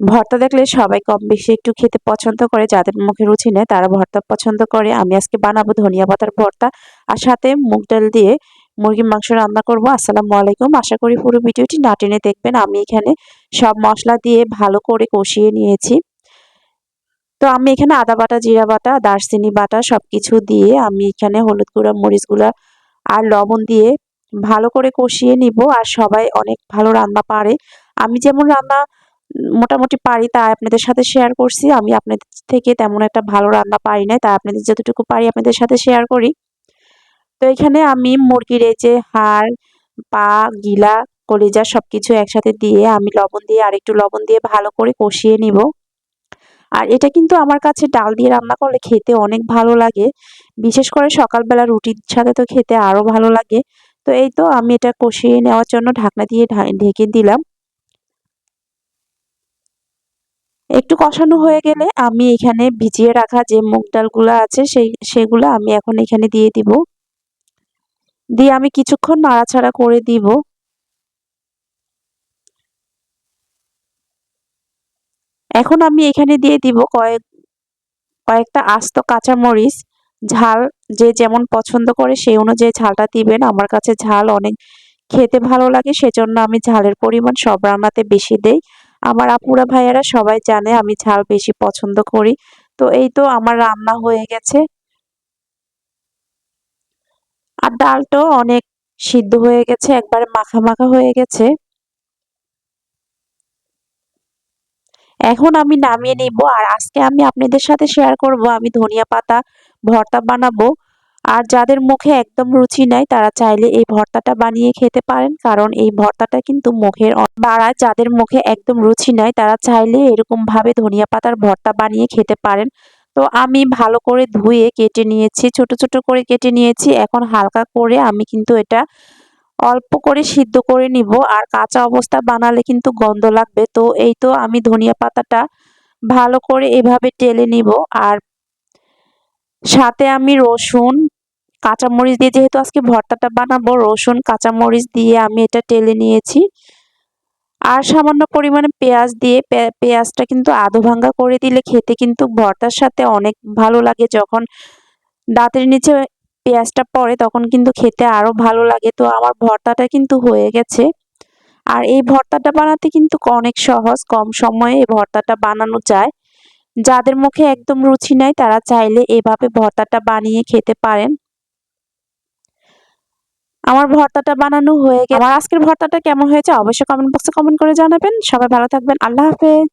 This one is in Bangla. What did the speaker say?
ভর্তা দেখলে সবাই কম বেশি একটু খেতে পছন্দ করে, যাদের মুখে রুচি নেয় তারা ভর্তা পছন্দ করে। আমি আজকে বানাবো ধনিয়া পাতার ভর্তা আর সাথে মুগ ডাল দিয়ে মুরগির মাংস রান্না করব। আসসালামু আলাইকুম। আশা করি পুরো ভিডিওটি না টেনে দেখবেন। আমি এখানে সব মশলা দিয়ে ভালো করে কষিয়ে নিয়েছি। তো আমি এখানে আদা বাটা, জিরা বাটা, দারচিনি বাটা সব কিছু দিয়ে আমি এখানে হলুদ গুঁড়া, মরিচ গুঁড়া আর লবণ দিয়ে ভালো করে কষিয়ে নিব। আর সবাই অনেক ভালো রান্না পারে। আমি যেমন রান্না মোটামুটি পারি তা আপনাদের সাথে শেয়ার করছি। আমি আপনাদের থেকে তেমন একটা ভালো রান্না পারি না তা আপনাদের যতটুকু পারি আপনাদের সাথে শেয়ার করি। তো এখানে আমি মুরগির এই যে হাড়, পা, গিলা, কলিজা সব কিছু একসাথে দিয়ে আমি লবণ দিয়ে আর একটু লবণ দিয়ে ভালো করে কষিয়ে নিব। আর এটা কিন্তু আমার কাছে ডাল দিয়ে রান্না করলে খেতে অনেক ভালো লাগে। বিশেষ করে সকালবেলা রুটির সাথে তো খেতে আরও ভালো লাগে। তো এই তো আমি এটা কষিয়ে নেওয়ার জন্য ঢাকনা দিয়ে ঢেকে দিলাম। একটু কষানো হয়ে গেলে আমি এখানে ভিজিয়ে রাখা যে মুগ ডালগুলো আছে সেই, সেগুলো আমি এখন এখানে দিয়ে দিব। দিয়ে আমি কিছুক্ষণ নাড়াচাড়া করে দিব। এখন আমি এখানে দিয়ে দিব কয়েক, কয়েকটা আস্ত কাঁচামরিচ। ঝাল যে যেমন পছন্দ করে সেই অনুযায়ী ঝালটা দিবেন। আমার কাছে ঝাল অনেক খেতে ভালো লাগে, সেজন্য আমি ঝালের পরিমাণ সব রান্নাতে বেশি দেই। আমার আপুরা ভাইয়ারা সবাই জানে আমি ঝাল বেশি পছন্দ করি। তো এই তো আমার রান্না হয়ে গেছে। আর ডালটাও অনেক সিদ্ধ হয়ে গেছে, একবারে মাখা মাখা হয়ে গেছে। এখন আমি নামিয়ে নিব আর আজকে আমি আপনাদের সাথে শেয়ার করব। আমি ধনিয়া পাতা, ভর্তা বানাবো। আর যাদের মুখে একদম রুচি নাই, তারা চাইলে এই ভর্তাটা বানিয়ে খেতে পারেন। কারণ এই ভর্তাটা কিন্তু মুখের বাড়ায় যাদের মুখে একদম রুচি নাই, তারা চাইলে এরকম ভাবে ধনিয়া পাতার ভর্তা বানিয়ে খেতে পারেন। তো আমি ভালো করে ধুয়ে কেটে নিয়েছি, ছোট ছোট করে কেটে নিয়েছি। এখন হালকা করে আমি কিন্তু এটা অল্প করে সিদ্ধ করে নিব। আর কাঁচা অবস্থা বানালে কিন্তু গন্ধ লাগবে। তো এই তো আমি ধনিয়া পাতাটা ভালো করে এভাবে টেলে নিব। আর সাথে আমি রসুন কাঁচামরিচ দিয়ে যেহেতু আজকে ভর্তাটা বানাবো, রসুন, কাঁচামরিচ দিয়ে আমি এটা টেলে নিয়েছি। আর সামান্য পরিমাণে পেঁয়াজ দিয়ে পেঁয়াজটা কিন্তু আধো ভাঙ্গা করে দিলে খেতে কিন্তু ভর্তার সাথে অনেক ভালো লাগে। যখন দাঁতের নিচে পেঁয়াজটা পড়ে তখন কিন্তু খেতে আরও ভালো লাগে। তো আমার ভর্তাটা কিন্তু হয়ে গেছে। আর এই ভর্তাটা বানাতে কিন্তু অনেক সহজ, কম সময়ে এই ভর্তাটা বানানো যায়। যাদের মুখে একদম রুচি নাই তারা চাইলে এভাবে ভর্তাটা বানিয়ে খেতে পারেন। আমার ভর্তাটা বানানো হয়ে গেছে। আমার আজকের ভর্তাটা কেমন হয়েছে অবশ্যই কমেন্ট বক্সে কমেন্ট করে জানাবেন। সবাই ভালো থাকবেন। আল্লাহ হাফেজ।